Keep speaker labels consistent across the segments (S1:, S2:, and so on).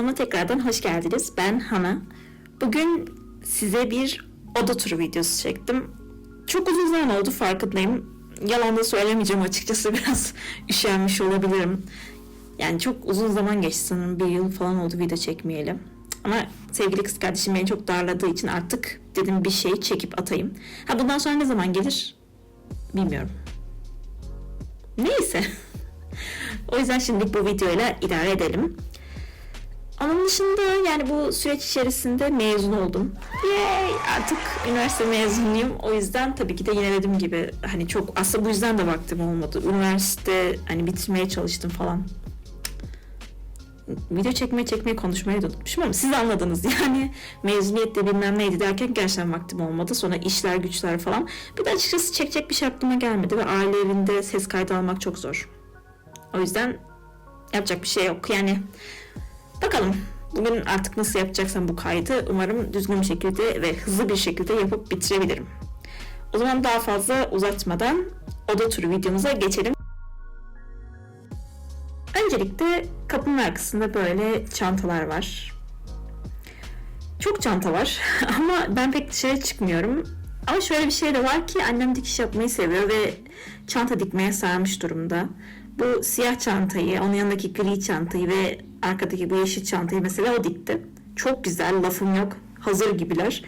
S1: Kanalıma tekrardan hoş geldiniz. Ben Hana. Bugün size bir oda turu videosu çektim. Çok uzun zaman oldu farkındayım. Yalan da söylemeyeceğim açıkçası biraz üşenmiş olabilirim. Yani çok uzun zaman geçti sanırım. Bir yıl falan oldu video çekmeyeli. Ama sevgili kız kardeşim beni çok darladığı için artık dedim bir şey çekip atayım. Ha bundan sonra ne zaman gelir bilmiyorum. Neyse. o yüzden şimdilik bu videoyla idare edelim. Onun dışında yani bu süreç içerisinde mezun oldum. Yay! Artık üniversite mezunuyum. O yüzden tabii ki de yine dediğim gibi hani çok aslında bu yüzden de vaktim olmadı. Üniversite hani bitirmeye çalıştım falan. Video çekmeye çekmeye konuşmayı da ama siz anladınız yani mezuniyette bilmem neydi derken gerçekten vaktim olmadı. Sonra işler güçler falan. Bir de açıkçası çekecek bir şey aklıma gelmedi ve aile evinde ses kaydı almak çok zor. O yüzden yapacak bir şey yok. Yani bakalım bugün artık nasıl yapacaksam bu kaydı umarım düzgün bir şekilde ve hızlı bir şekilde yapıp bitirebilirim. O zaman daha fazla uzatmadan oda turu videomuza geçelim. Öncelikle kapının arkasında böyle çantalar var. Çok çanta var ama ben pek dışarı çıkmıyorum. Ama şöyle bir şey de var ki annem dikiş yapmayı seviyor ve çanta dikmeye sarmış durumda. Bu siyah çantayı, onun yanındaki gri çantayı ve arkadaki bu yeşil çantayı mesela o dikti. Çok güzel, lafım yok. Hazır gibiler.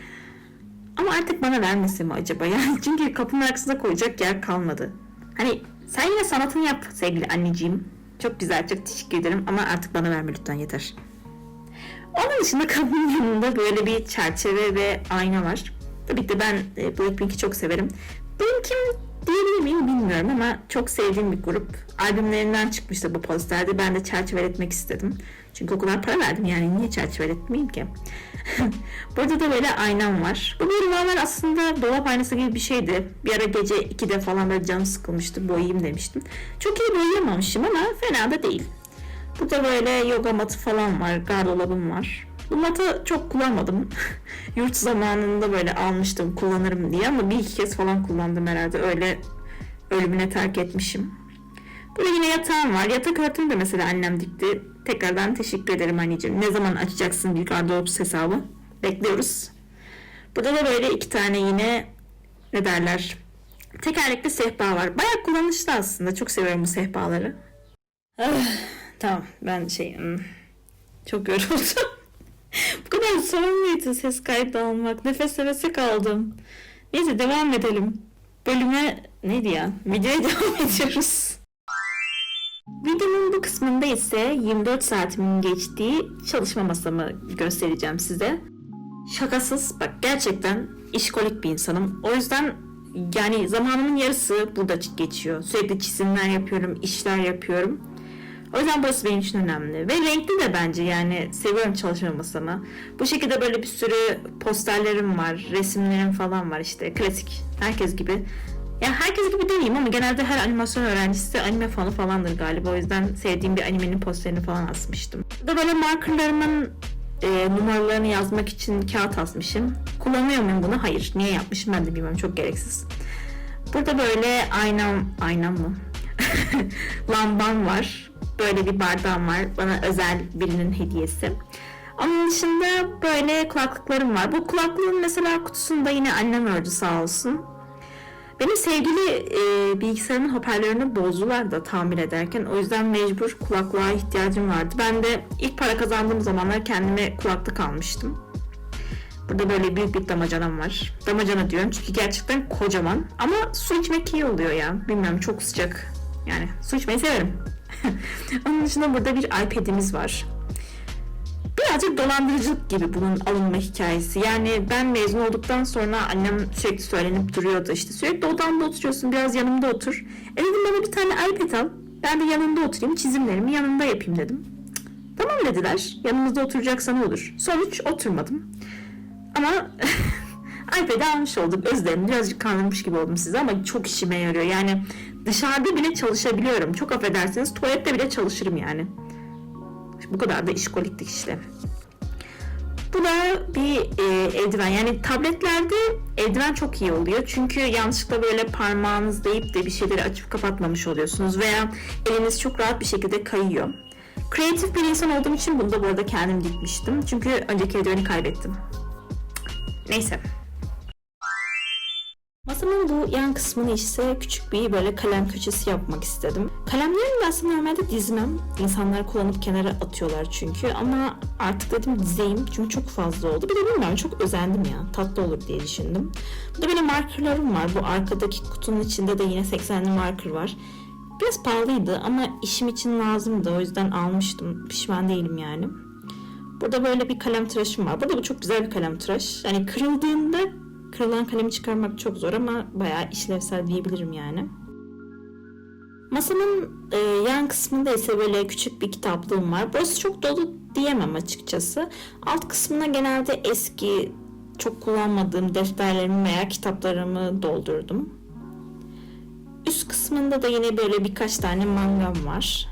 S1: Ama artık bana vermesi mi acaba? Yani çünkü kapının arkasına koyacak yer kalmadı. Hani sen yine sanatını yap sevgili anneciğim. Çok güzel, çok teşekkür ederim ama artık bana verme lütfen yeter. Onun dışında kapının yanında böyle bir çerçeve ve ayna var. Tabii ki de ben e, Blackpink'i çok severim. Benim kim diyebilir miyim bilmiyorum ama çok sevdiğim bir grup. Albümlerinden çıkmıştı bu posterde. Ben de çerçeveletmek istedim. Çünkü o kadar para verdim yani niye çerçeveletmeyeyim ki? Burada da böyle aynam var. Bu normal aslında dolap aynası gibi bir şeydi. Bir ara gece 2'de falan böyle canım sıkılmıştı boyayayım demiştim. Çok iyi boyayamamışım ama fena da değil. Burada böyle yoga matı falan var. Gardırobum var. Bu matı çok kullanmadım. Yurt zamanında böyle almıştım kullanırım diye ama bir iki kez falan kullandım herhalde. Öyle ölümüne terk etmişim. Burada yine yatağım var. Yatak örtümü de mesela annem dikti. Tekrardan teşekkür ederim anneciğim. Ne zaman açacaksın bir gardırop hesabı? Bekliyoruz. Burada da böyle iki tane yine ne derler tekerlekli sehpa var. Bayağı kullanışlı aslında. Çok seviyorum bu sehpaları. Ah, tamam ben şey hmm, çok yoruldum. Bu kadar zor muydu ses kaydı almak? Nefes nefese kaldım. Neyse devam edelim. Bölüme neydi ya? Videoya devam ediyoruz. Videonun bu kısmında ise 24 saatimin geçtiği çalışma masamı göstereceğim size. Şakasız bak gerçekten işkolik bir insanım. O yüzden yani zamanımın yarısı burada geçiyor. Sürekli çizimler yapıyorum, işler yapıyorum. O yüzden burası benim için önemli. Ve renkli de bence yani seviyorum çalışma masamı. Bu şekilde böyle bir sürü posterlerim var, resimlerim falan var işte klasik herkes gibi. Ya herkes gibi demeyeyim ama genelde her animasyon öğrencisi anime fanı falandır galiba. O yüzden sevdiğim bir animenin posterini falan asmıştım. Burada böyle markerlarımın e, numaralarını yazmak için kağıt asmışım. Kullanıyor muyum bunu? Hayır. Niye yapmışım ben de bilmiyorum. Çok gereksiz. Burada böyle aynam, aynam mı? Lambam var. Böyle bir bardağım var. Bana özel birinin hediyesi. Onun dışında böyle kulaklıklarım var. Bu kulaklığın mesela kutusunda yine annem ördü sağ olsun. Benim sevgili e, bilgisayarımın hoparlörünü bozdular da tamir ederken. O yüzden mecbur kulaklığa ihtiyacım vardı. Ben de ilk para kazandığım zamanlar kendime kulaklık almıştım. Burada böyle büyük bir damacanam var. Damacana diyorum çünkü gerçekten kocaman. Ama su içmek iyi oluyor ya. Bilmiyorum çok sıcak. Yani su içmeyi severim. Onun dışında burada bir iPad'imiz var. Birazcık dolandırıcılık gibi bunun alınma hikayesi. Yani ben mezun olduktan sonra annem sürekli söylenip duruyordu işte sürekli odamda oturuyorsun biraz yanımda otur. E dedim bana bir tane iPad al. Ben de yanında oturayım çizimlerimi yanında yapayım dedim. Tamam dediler. Yanımızda oturacaksan olur. Sonuç oturmadım. Ama iPad'i almış olduk. Özledim. Birazcık kandırmış gibi oldum size ama çok işime yarıyor. Yani dışarıda bile çalışabiliyorum. Çok affedersiniz. Tuvalette bile çalışırım yani. Bu kadar da işkoliktik işte. Bu da bir e, eldiven. Yani tabletlerde eldiven çok iyi oluyor. Çünkü yanlışlıkla böyle parmağınız deyip de bir şeyleri açıp kapatmamış oluyorsunuz. Veya eliniz çok rahat bir şekilde kayıyor. Kreatif bir insan olduğum için bunu da bu arada kendim dikmiştim. Çünkü önceki videoyu kaybettim. Neyse. Masamın bu yan kısmını ise küçük bir böyle kalem köşesi yapmak istedim. Kalemlerimi ben aslında normalde dizmem. İnsanlar kullanıp kenara atıyorlar çünkü ama artık dedim dizeyim çünkü çok fazla oldu. Bir de bilmiyorum çok özendim ya. Tatlı olur diye düşündüm. Burada böyle markerlarım var. Bu arkadaki kutunun içinde de yine 80'li marker var. Biraz pahalıydı ama işim için lazımdı. O yüzden almıştım. Pişman değilim yani. Burada böyle bir kalem tıraşım var. Burada bu çok güzel bir kalem tıraş. Yani kırıldığında kırılan kalemi çıkarmak çok zor ama bayağı işlevsel diyebilirim yani. Masamın e, yan kısmında ise böyle küçük bir kitaplığım var. Burası çok dolu diyemem açıkçası. Alt kısmına genelde eski çok kullanmadığım defterlerimi veya kitaplarımı doldurdum. Üst kısmında da yine böyle birkaç tane mangam var.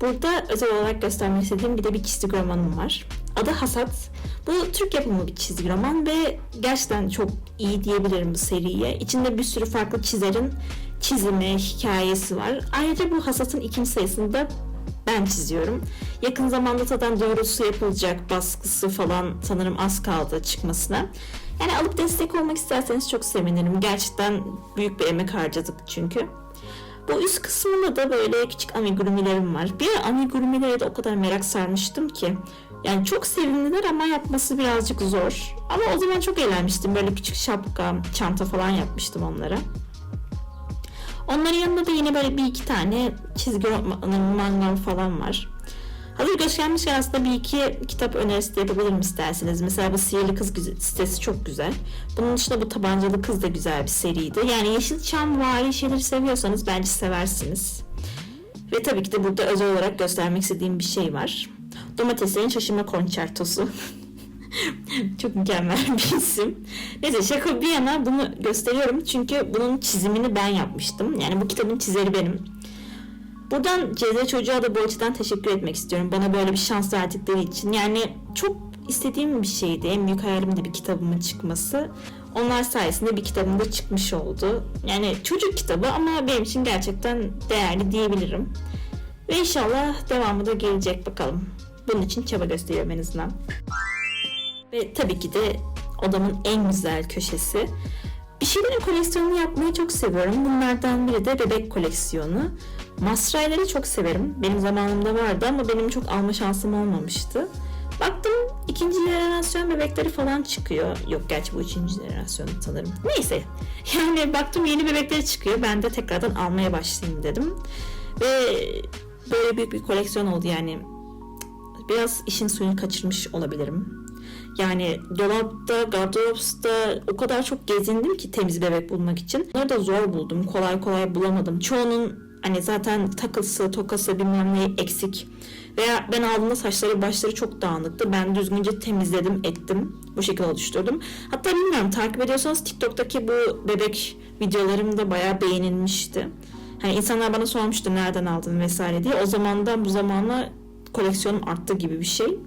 S1: Burada özel olarak göstermek istediğim bir de bir çizgi romanım var. Adı Hasat. Bu Türk yapımı bir çizgi roman ve gerçekten çok iyi diyebilirim bu seriye. İçinde bir sürü farklı çizerin çizimi, hikayesi var. Ayrıca bu Hasat'ın ikinci sayısında ben çiziyorum. Yakın zamanda zaten duyurusu yapılacak baskısı falan sanırım az kaldı çıkmasına. Yani alıp destek olmak isterseniz çok sevinirim. Gerçekten büyük bir emek harcadık çünkü. Bu üst kısmında da böyle küçük amigurumilerim var. Bir ara amigurumilere de o kadar merak sarmıştım ki. Yani çok sevimliler ama yapması birazcık zor. Ama o zaman çok eğlenmiştim. Böyle küçük şapka, çanta falan yapmıştım onlara. Onların yanında da yine böyle bir iki tane çizgi roman, manga falan var. Hazır göstermişken aslında bir iki kitap önerisi de yapabilirim isterseniz. Mesela bu Sihirli Kız sitesi çok güzel. Bunun dışında bu Tabancalı Kız da güzel bir seriydi. Yani Yeşilçam vari şeyleri seviyorsanız bence seversiniz. Ve tabii ki de burada özel olarak göstermek istediğim bir şey var. Domateslerin şaşırma konçertosu. Çok mükemmel bir isim. Neyse şaka bir yana bunu gösteriyorum çünkü bunun çizimini ben yapmıştım. Yani bu kitabın çizeri benim. Buradan CZ Çocuğa da bu açıdan teşekkür etmek istiyorum. Bana böyle bir şans verdikleri için. Yani çok istediğim bir şeydi. En büyük hayalim de bir kitabımın çıkması. Onlar sayesinde bir kitabım da çıkmış oldu. Yani çocuk kitabı ama benim için gerçekten değerli diyebilirim. Ve inşallah devamı da gelecek bakalım. Bunun için çaba gösteriyorum en azından. Ve tabii ki de odamın en güzel köşesi. Bir şeylerin koleksiyonunu yapmayı çok seviyorum. Bunlardan biri de bebek koleksiyonu. Masrayları çok severim. Benim zamanımda vardı ama benim çok alma şansım olmamıştı. Baktım ikinci jenerasyon bebekleri falan çıkıyor. Yok gerçi bu üçüncü jenerasyon sanırım. Neyse. Yani baktım yeni bebekleri çıkıyor. Ben de tekrardan almaya başlayayım dedim. Ve böyle büyük bir koleksiyon oldu yani. Biraz işin suyunu kaçırmış olabilirim. Yani dolapta, gardıropsta o kadar çok gezindim ki temiz bebek bulmak için. Bunları da zor buldum. Kolay kolay bulamadım. Çoğunun hani zaten takısı, tokası bilmem neyi eksik. Veya ben aldığımda saçları başları çok dağınıktı. Ben düzgünce temizledim, ettim. Bu şekilde oluşturdum. Hatta bilmiyorum takip ediyorsanız TikTok'taki bu bebek videolarım da bayağı beğenilmişti. Hani insanlar bana sormuştu nereden aldın vesaire diye. O zamandan bu zamana koleksiyonum arttı gibi bir şey.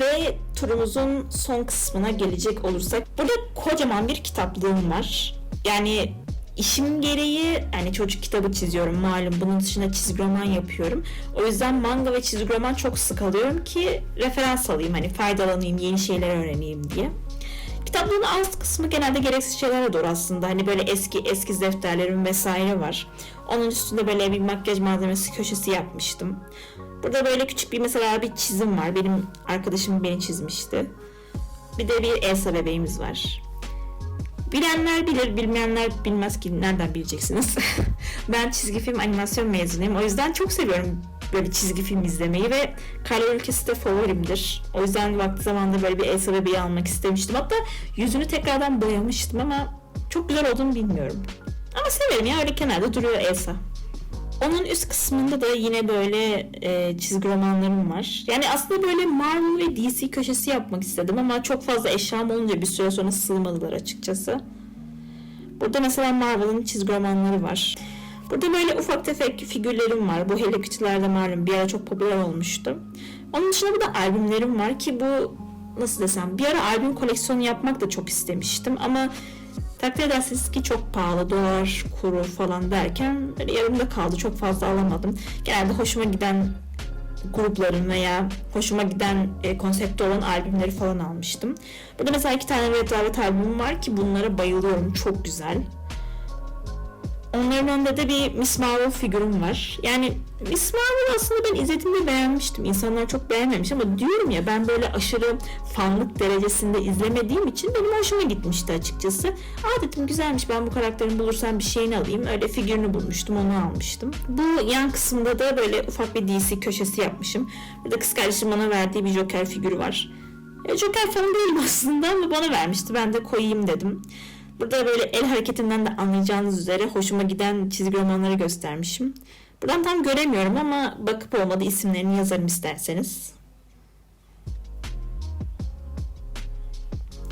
S1: Ve turumuzun son kısmına gelecek olursak burada kocaman bir kitaplığım var. Yani işim gereği yani çocuk kitabı çiziyorum malum bunun dışında çizgi roman yapıyorum. O yüzden manga ve çizgi roman çok sık alıyorum ki referans alayım hani faydalanayım yeni şeyler öğreneyim diye. Kitaplığın alt kısmı genelde gereksiz şeylere doğru aslında. Hani böyle eski eski defterlerim vesaire var. Onun üstünde böyle bir makyaj malzemesi köşesi yapmıştım. Burada böyle küçük bir mesela bir çizim var. Benim arkadaşım beni çizmişti. Bir de bir Elsa bebeğimiz var. Bilenler bilir, bilmeyenler bilmez ki nereden bileceksiniz. ben çizgi film animasyon mezunuyum. O yüzden çok seviyorum böyle çizgi film izlemeyi ve Kara Ülkesi de favorimdir. O yüzden vakti zamanında böyle bir Elsa bebeği almak istemiştim. Hatta yüzünü tekrardan boyamıştım ama çok güzel olduğunu bilmiyorum. Ama severim ya öyle kenarda duruyor Elsa. Onun üst kısmında da yine böyle e, çizgi romanlarım var. Yani aslında böyle Marvel ve DC köşesi yapmak istedim ama çok fazla eşyam olunca bir süre sonra sığmadılar açıkçası. Burada mesela Marvel'ın çizgi romanları var. Burada böyle ufak tefek figürlerim var. Bu Hello Kitty'lerde malum bir ara çok popüler olmuştu. Onun dışında burada albümlerim var ki bu nasıl desem bir ara albüm koleksiyonu yapmak da çok istemiştim ama Takdir edersiniz ki çok pahalı, dolar, kuru falan derken böyle yarımda kaldı. Çok fazla alamadım. Genelde hoşuma giden grupların veya hoşuma giden e, konsepte olan albümleri falan almıştım. Burada mesela iki tane Red Velvet albümüm var ki bunlara bayılıyorum. Çok güzel. Onların önünde de bir Miss Marvel figürüm var. Yani Miss Marvel aslında ben izlediğimde beğenmiştim. İnsanlar çok beğenmemiş ama diyorum ya ben böyle aşırı fanlık derecesinde izlemediğim için benim hoşuma gitmişti açıkçası. Aa dedim güzelmiş ben bu karakterin bulursam bir şeyini alayım. Öyle figürünü bulmuştum onu almıştım. Bu yan kısımda da böyle ufak bir DC köşesi yapmışım. Burada kız kardeşim bana verdiği bir Joker figürü var. E, Joker falan değilim aslında ama bana vermişti. Ben de koyayım dedim. Burada böyle el hareketinden de anlayacağınız üzere hoşuma giden çizgi romanları göstermişim. Buradan tam göremiyorum ama bakıp olmadı isimlerini yazarım isterseniz.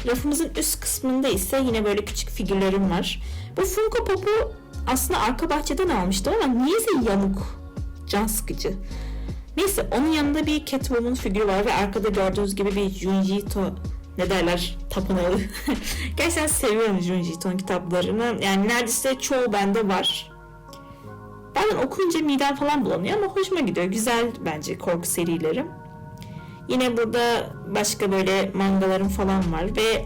S1: Rafımızın üst kısmında ise yine böyle küçük figürlerim var. Bu Funko Pop'u aslında arka bahçeden almıştım ama niyeyse yamuk. Can sıkıcı. Neyse onun yanında bir Catwoman figürü var ve arkada gördüğünüz gibi bir Junji Ito ne derler tapınağı. Gerçekten seviyorum Junji Ito'nun kitaplarını. Yani neredeyse çoğu bende var. Bazen okuyunca midem falan bulanıyor ama hoşuma gidiyor. Güzel bence korku serileri. Yine burada başka böyle mangalarım falan var ve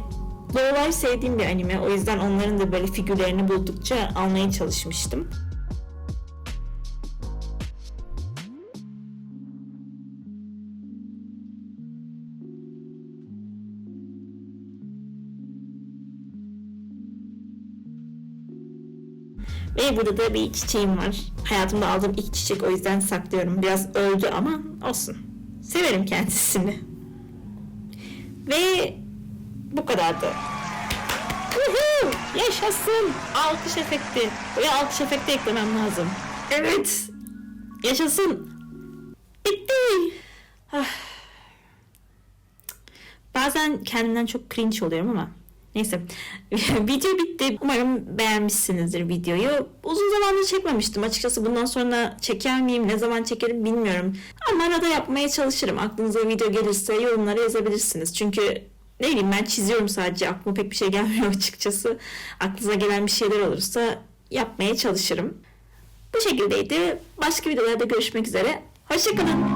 S1: Low Life sevdiğim bir anime. O yüzden onların da böyle figürlerini buldukça almaya çalışmıştım. Ve burada da bir çiçeğim var. Hayatımda aldığım ilk çiçek o yüzden saklıyorum. Biraz öldü ama olsun. Severim kendisini. Ve bu kadardı. Woohoo! Yaşasın! Alkış efekti. Buraya alkış efekti eklemem lazım. Evet. Yaşasın. Bitti. Ah. Bazen kendimden çok cringe oluyorum ama Neyse. Video bitti. Umarım beğenmişsinizdir videoyu. Uzun zamandır çekmemiştim. Açıkçası bundan sonra çeker miyim? Ne zaman çekerim bilmiyorum. Ama arada yapmaya çalışırım. Aklınıza video gelirse yorumlara yazabilirsiniz. Çünkü ne bileyim ben çiziyorum sadece. Aklıma pek bir şey gelmiyor açıkçası. Aklınıza gelen bir şeyler olursa yapmaya çalışırım. Bu şekildeydi. Başka videolarda görüşmek üzere. Hoşçakalın.